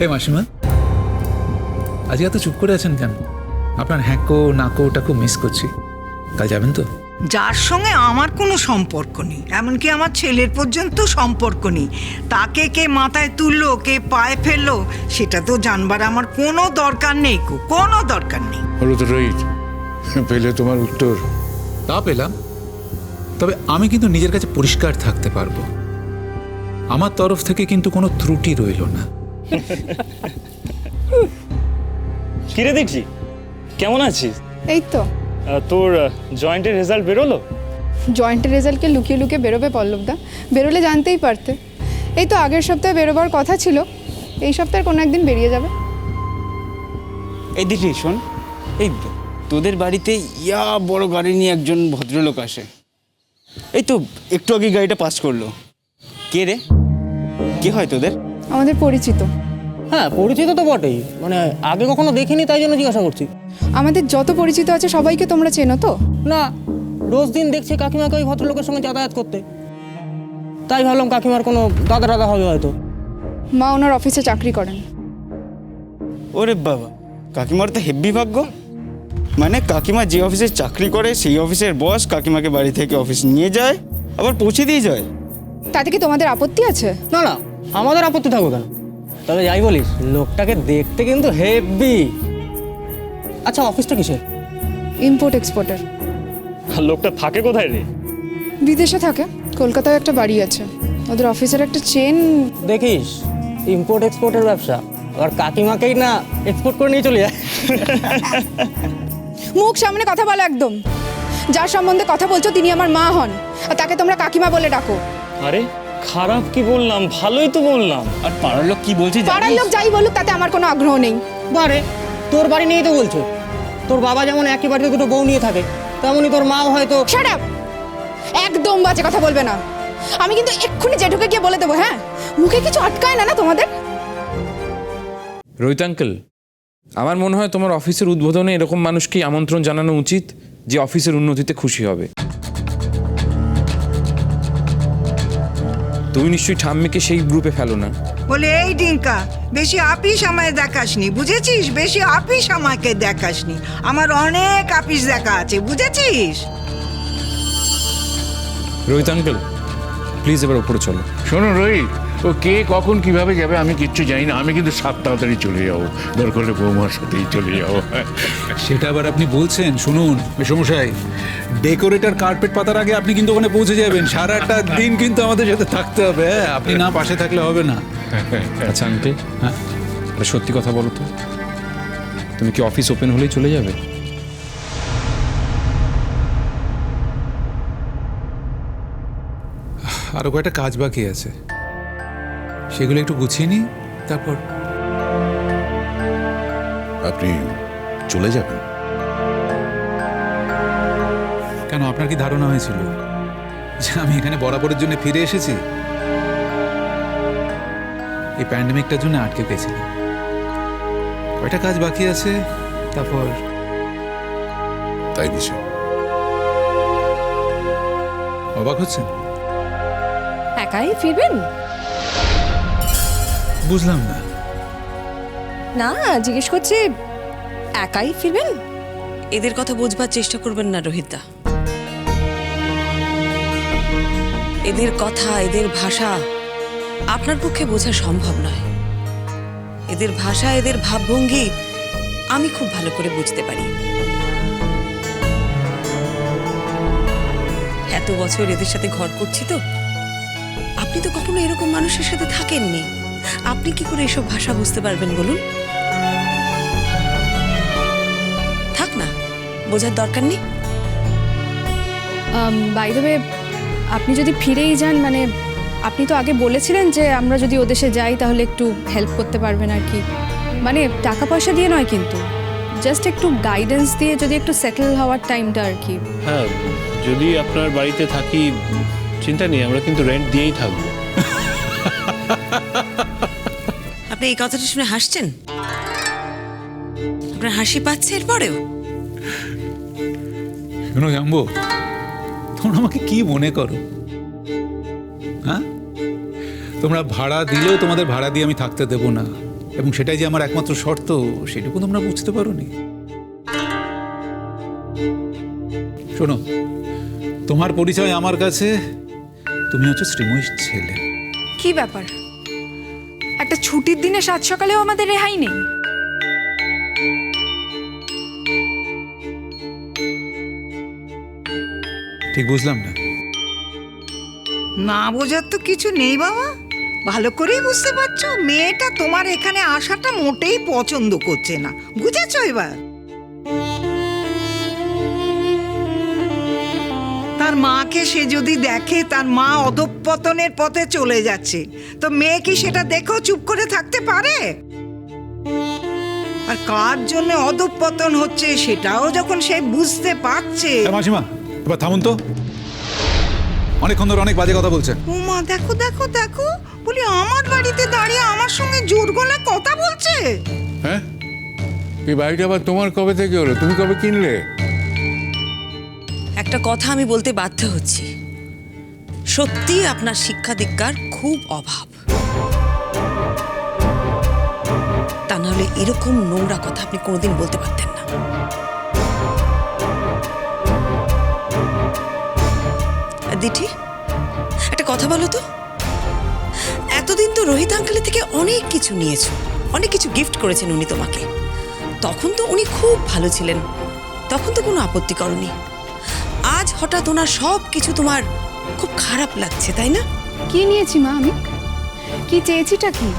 এই মাসিমা আজকে এত চুপ করে আছেন কেন? আপনার হ্যাঁকো নাকো ওটা খুব মিস করছি। কাল যাবেন তো? যার সঙ্গে আমার কোনো সম্পর্ক নেই এমনকি আমার ছেলের পর্যন্ত সম্পর্ক নেই। তাকে কে মাথায় তুললো কে পায়ে ফেলল সেটা তো জানবার আমার কোনো দরকার নেই কো কোনো দরকার নেই। হলো তো রোহিত পেলে তোমার উত্তর। তা পেলাম। তবে আমি কিন্তু নিজের কাছে পরিষ্কার থাকতে পারব। আমার তরফ থেকে কিন্তু কোনো ত্রুটি রইল না। কিরে দেখছি কেমন আছিস? এই তো। তোর জয়েন্টের রেজাল্ট বেরোলো? জয়েন্টের রেজাল্টকে লুকিয়ে লুকিয়ে বেরোবে পল্লবদা। বেরোলে জানতেই পারতে। এই তো আগের সপ্তাহে বেরোবার কথা ছিল। এই সপ্তাহের কোনো একদিন বেরিয়ে যাবে। এই দিদি শোন। এই তোদের বাড়িতে ইয়া বড় গাড়ি নিয়ে একজন ভদ্রলোক আসে। এই তো একটু আগে গাড়িটা পাস করল। কে রে? কে হয় তোদের? আমাদের পরিচিত। হ্যাঁ পরিচিত তো বটেই। মানে আগে কখনো দেখিনি তাই জন্য জিজ্ঞাসা করছি। আমাদের যত পরিচিত আছে সবাইকে তোমরা চেনো তো? না রোজ দিন দেখছি কাকিমাকে ওই ভদ্রলোকের সঙ্গে যাতায়াত করতে। তাই ভাবলাম কাকিমার কোনো দাদা দাদা হবে হয়তো। মা ওনার অফিসে চাকরি করেন। ওরে বাবা কাকিমার তো হেব্বি ভাগ্য। মানে কাকিমা যে অফিসে চাকরি করে সেই অফিসের বস কাকিমাকে বাড়ি থেকে অফিস নিয়ে যায় আবার পৌঁছে দিয়ে যায়। তাতে কি তোমাদের আপত্তি আছে? না না আমাদের আপত্তি থাকবে কেন? তবে যাই বলিস লোকটাকে দেখতে কিন্তু হেভি আচ্ছা অফিসটা কিসের? ইম্পোর্ট এক্সপোর্টের আর লোকটা থাকে কোথায় রে? বিদেশে থাকে কলকাতায় একটা বাড়ি আছে। ওদের অফিসের একটা চেন দেখিস ইম্পোর্ট এক্সপোর্টের ব্যবসা। আবার কাকিমাকেই না এক্সপোর্ট করে নিয়ে চলে যায়। মুখ সামনে কথা বলো একদম। যার সম্বন্ধে কথা বলছো তিনি আমার মা হন। আর তাকে তোমরা কাকিমা বলে ডাকো। আরে খারাপ কি বললাম? ভালোই তো বললাম। আর পাড়ার লোক কি বলছে পাড়ার লোক যাই বলুক তাতে আমার কোনো আগ্রহ নেই। বারে তোর বাড়ি নিয়ে তো বলছো। তোর বাবা যেমন একই বাড়িতে দুটো বউ নিয়ে থাকে তেমনই তোর মাও হয়তো শাট আপ একদম বাজে কথা বলবে না। আমি কিন্তু এক্ষুনি জেঠুকে গিয়ে বলে দেবো হ্যাঁ? মুখে কিছু আটকায় না না তোমাদের? রোহিত আঙ্কেল আমার মনে হয় তোমার অফিসের উদ্বোধনে এরকম মানুষকে আমন্ত্রণ জানানো উচিত যে অফিসের উন্নতিতে খুশি হবে। তুমি নিশ্চয়ই ঠাম্মিকে সেই গ্রুপে ফেলো না। বলে এই ডিঙ্কা বেশি আপিস আমায় দেখাসনি বুঝেছিস? বেশি আপিস আমাকে দেখাসনি। আমার অনেক আপিস দেখা আছে বুঝেছিস? রোহিত আঙ্কেল প্লিজ এবার উপরে চলো। শোনো রোহিত ও কে কখন কীভাবে যাবে আমি কিচ্ছু জানি না। আমি কিন্তু সাত তাড়াতাড়ি চলে যাব। দরকার হলে বৌমার সাথেই চলে যাব। সেটা আবার আপনি বলছেন শুনুন। সমস্যাই ডেকোরেটর কার্পেট পাতার আগে আপনি কিন্তু ওখানে পৌঁছে যাবেন। সারাটা দিন কিন্তু আমাদের সাথে থাকতে হবে। হ্যাঁ? আপনি না পাশে থাকলে হবে না। আচ্ছা আঙ্কেল হ্যাঁ? সত্যি কথা বলো তো। তুমি কি অফিস ওপেন হলেই চলে যাবে? আরও কয়েকটা কাজ বাকি আছে। সেগুলো একটু গুছিয়ে নিই তারপর। আপনি চলে যাবেন? কেন আপনার কি ধারণা হয়েছিল যে আমি এখানে বরাবরের জন্য ফিরে এসেছি? এই প্যান্ডেমিকটার জন্য আটকে পেয়েছিলাম কয়টা কাজ বাকি আছে তারপর। তাই বুঝি। অবাক হচ্ছেন? একাই ফিরবেন? বুঝলাম না। না জিজ্ঞেস করছি একাই ফিরবেন? এদের কথা বুঝবার চেষ্টা করবেন না রোহিতদা। এদের কথা এদের ভাষা আপনার পক্ষে বোঝা সম্ভব নয়। এদের ভাষা এদের ভাবভঙ্গি আমি খুব ভালো করে বুঝতে পারি। এত বছর এদের সাথে ঘর করছি তো। আপনি তো কখনো এরকম মানুষের সাথে থাকেননি। আপনি কি করে এসব ভাষা বুঝতে পারবেন বলুন? থাক না বোঝার দরকার নেই। বাই দ্য আপনি যদি ফিরেই যান মানে আপনি তো আগে বলেছিলেন যে আমরা যদি ওদেশে যাই তাহলে একটু হেল্প করতে পারবেন আর কি। মানে টাকা পয়সা দিয়ে নয় কিন্তু জাস্ট একটু গাইডেন্স দিয়ে যদি একটু সেটেল হওয়ার টাইমটা আর কি। হ্যাঁ যদি আপনার বাড়িতে থাকি চিন্তা নেই আমরা কিন্তু রেন্ট দিয়েই থাকব। আপনি এই কথাটা শুনে হাসছেন? আপনার হাসি পাচ্ছে এরপরেও? শোনো জানব তোমরা আমাকে কি মনে করো? হ্যাঁ? তোমরা ভাড়া দিলেও তোমাদের ভাড়া দিয়ে আমি থাকতে দেবো না। এবং সেটাই যে আমার একমাত্র শর্ত সেটুকু তোমরা বুঝতে পারোনি। শোনো তোমার পরিচয় আমার কাছে তুমি হচ্ছে শ্রীময়ীর ছেলে। কি ব্যাপার? একটা ছুটির দিনে সাত সকালেও আমাদের রেহাই নেই। ঠিক বুঝলাম না। না বোঝার তো কিছু নেই বাবা। ভালো করেই বুঝতে পারছ মেয়েটা তোমার এখানে আসাটা মোটেই পছন্দ করছে না। বুঝেছ এবার? তার মাকে সে যদি দেখে তার মা অধঃপতনের পথে চলে যাচ্ছে। তো মেয়ে কি সেটা দেখেও চুপ করে থাকতে পারে? আর কার জন্য অধঃপতন হচ্ছে সেটাও যখন সে বুঝতে পারছে। মাসিমা এবার থামুন তো। অনেকক্ষণ ধরে অনেক বাজে কথা বলছেন উমা দেখো দেখো দেখো। বলি আমার বাড়িতে দাঁড়িয়ে আমার সঙ্গে জোর গলায় কথা বলছে? হ্যাঁ? এই বাড়িটা আবার তোমার কবে থেকে হলো? তুমি কবে কিনলে? একটা কথা আমি বলতে বাধ্য হচ্ছি। সত্যি আপনার শিক্ষা দীক্ষার খুব অভাব। তা নাহলে এরকম নোংরা কথা আপনি কোনোদিন বলতে পারতেন না। দিঠি, একটা কথা বলো তো। এতদিন তো রোহিত আঙ্কেলের থেকে অনেক কিছু নিয়েছো, অনেক কিছু গিফট করেছেন উনি তোমাকে। তখন তো উনি খুব ভালো ছিলেন। তখন তো কোনো আপত্তি করনি। হঠাৎ ওনার সব কিছু তোমার খুব খারাপ লাগছে তাই না? কি নিয়েছি মা আমি? কি চেয়েছিটা কি?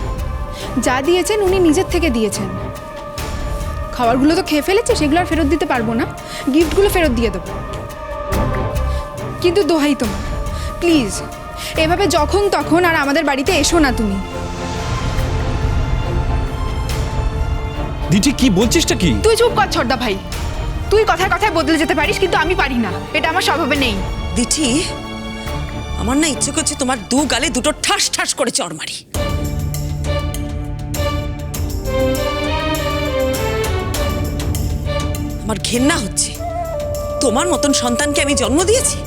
যা দিয়েছেন উনি নিজের থেকে দিয়েছেন। খাবারগুলো তো খেয়ে ফেলেছে সেগুলো আর ফেরত দিতে পারব না। গিফটগুলো ফেরত দিয়ে দেবো। কিন্তু দোহাই তোমার প্লিজ এভাবে যখন তখন আর আমাদের বাড়িতে এসো না তুমি। দিঠি কি বলছিসটা কি? তুই চুপ কর ছর্দা ভাই। তুই কথায় কথায় বদলে যেতে পারিস, কিন্তু আমি পারি না। এটা আমার স্বভাবে নেই। দিঠি, আমার না ইচ্ছে করছে তোমার দু গালে দুটো ঠাস ঠাস করে চড় মারি। আমার ঘেন্না হচ্ছে। তোমার মতন সন্তানকে আমি জন্ম দিয়েছি?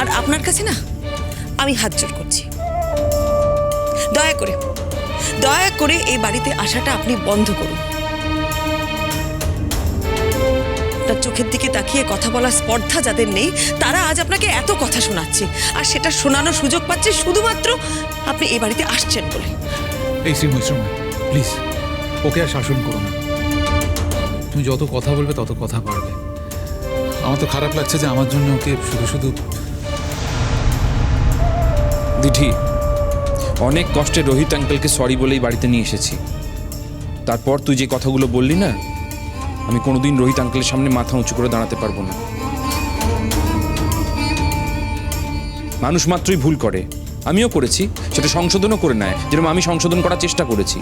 আর আপনার কাছে না আমি হাত জোর করছি। দয়া করে দয়া করে এই বাড়িতে আসাটা আপনি বন্ধ করুন। আপনার চোখের দিকে তাকিয়ে কথা বলার স্পর্ধা যাদের নেই, তারা আজ আপনাকে এত কথা শোনাচ্ছে। আর সেটা শোনানোর সুযোগ পাচ্ছে শুধুমাত্র আপনি এই বাড়িতে আসছেন বলে। এই শ্রীময় শ্রীময় প্লিজ ওকে আর শাসন করো না। তুমি যত কথা বলবে, তত কথা পারবে। আমার তো খারাপ লাগছে যে আমার জন্য ওকে শুধু শুধু দিঠি অনেক কষ্টে রোহিত আঙ্কেলকে সরি বলেই বাড়িতে নিয়ে এসেছি। তারপর তুই যে কথাগুলো বললি না আমি কোনোদিন রোহিত আঙ্কেলের সামনে মাথা উঁচু করে দাঁড়াতে পারব না। মানুষ মাত্রই ভুল করে। আমিও করেছি সেটা সংশোধনও করে নেয়। যেরকম আমি সংশোধন করার চেষ্টা করেছি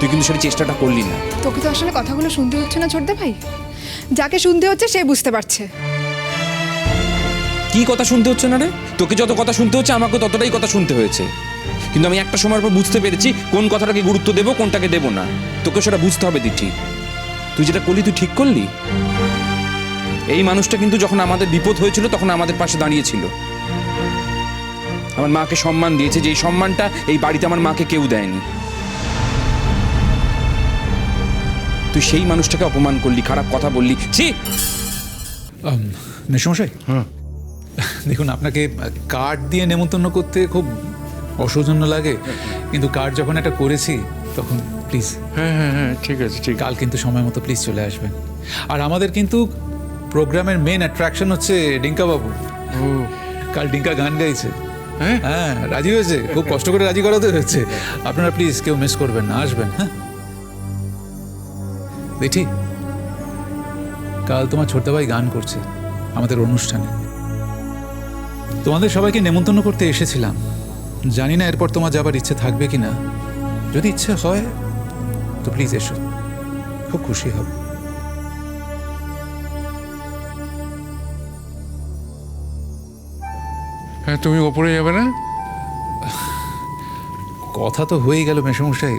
তুই কিন্তু সেটা চেষ্টাটা করলি না। তোকে তো আসলে কথাগুলো শুনতে হচ্ছে না ছোটদা ভাই? যাকে শুনতে হচ্ছে সে বুঝতে পারছে। কি কথা শুনতে হচ্ছে না রে? তোকে যত কথা শুনতে হচ্ছে আমাকে ততটাই কথা শুনতে হয়েছে। কিন্তু আমি একটা সময়ের পর বুঝতে পেরেছি কোন কথাটাকে গুরুত্ব দেবো কোনটাকে দেবো না। তোকে সেটা বুঝতে হবে দিঠি তুই যেটা করলি তুই ঠিক করলি? এই মানুষটা কিন্তু যখন আমাদের বিপদ হয়েছিল তখন আমাদের পাশে দাঁড়িয়েছিল। আমার মাকে সম্মান দিয়েছে যে এই সম্মানটা এই বাড়িতে আমার মাকে কেউ দেয়নি। তুই সেই মানুষটাকে অপমান করলি খারাপ কথা বললি। ছি! হ্যাঁ দেখুন আপনাকে কার্ড দিয়ে নেমন্তন্ন করতে খুব অসৌজন্য লাগে কিন্তু কার্ড যখন একটা করেছি তখন প্লিজ হ্যাঁ হ্যাঁ হ্যাঁ ঠিক আছে ঠিক কাল কিন্তু সময় মতো প্লিজ চলে আসবেন। আর আমাদের কিন্তু প্রোগ্রামের মেন অ্যাট্রাকশন হচ্ছে ডিঙ্কা বাবু। কাল ডিঙ্কা গান গাইছে। হ্যাঁ? হ্যাঁ রাজি হয়েছে খুব কষ্ট করে রাজি করাতে হয়েছে। আপনারা প্লিজ কেউ মিস করবেন না আসবেন হ্যাঁ? দেখি কাল তোমার ছোট্ট ভাই গান করছে আমাদের অনুষ্ঠানে। তোমাদের সবাইকে নেমন্তন্ন করতে এসেছিলাম। জানি না এরপর তোমার যাবার ইচ্ছে থাকবে কি না। যদি ইচ্ছে হয় তো প্লিজ এসো। খুব খুশি হব। হ্যাঁ তুমি ওপরে যাবে না? কথা তো হয়েই গেল মেসমশাই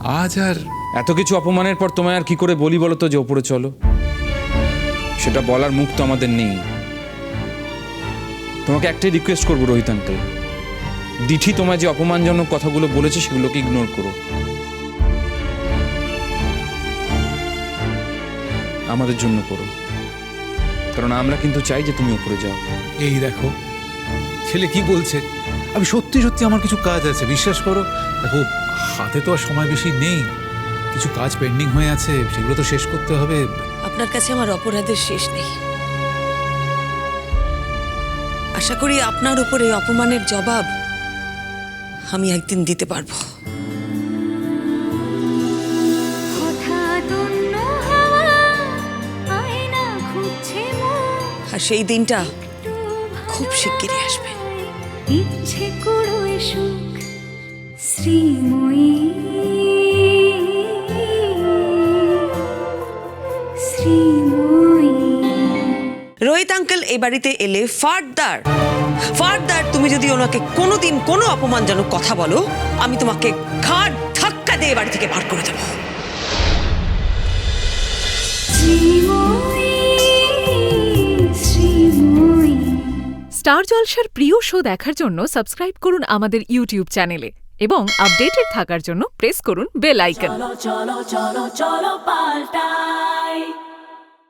আজ আর এত কিছু অপমানের পর তোমায় আর কি করে বলি বলো তো যে ওপরে চলো? সেটা বলার মুখ তো আমাদের নেই। তোমাকে একটাই রিকোয়েস্ট করব রোহিত আঙ্কেল দিঠি তোমায় যে অপমানজনক কথাগুলো বলেছে সেগুলোকে ইগনোর করো। আমাদের জন্য করো। কারণ আমরা কিন্তু চাই যে তুমি উপরে যাও। এই দেখো ছেলে কি বলছে? আমি সত্যি সত্যি আমার কিছু কাজ আছে বিশ্বাস করো। দেখো হাতে তো আর সময় বেশি নেই। কিছু কাজ পেন্ডিং হয়ে আছে সেগুলো তো শেষ করতে হবে। আপনার কাছে আমার অপরাধের শেষ নেই। আশা করি আপনার উপর এই অপমানের জবাব আমি একদিন দিতে পারব। আর সেই দিনটা খুব শিগগিরই আসবে। ইচ্ছে করো সুখ শ্রীময়ী। শ্রীময়ী। রোহিত আঙ্কেল এই বাড়িতে এলে ফার্দার। ফার্দার তুমি যদি ওনাকে কোনোদিন কোনো অপমানজনক কথা বলো আমি তোমাকে ঘাট ধাক্কা দিয়ে বাড়ি থেকে বার করে দেবো। স্টার জলসার প্রিয় শো দেখার জন্য সাবস্ক্রাইব করুন আমাদের ইউটিউব চ্যানেলে এবং আপডেটেড থাকার জন্য প্রেস করুন বেল আইকন।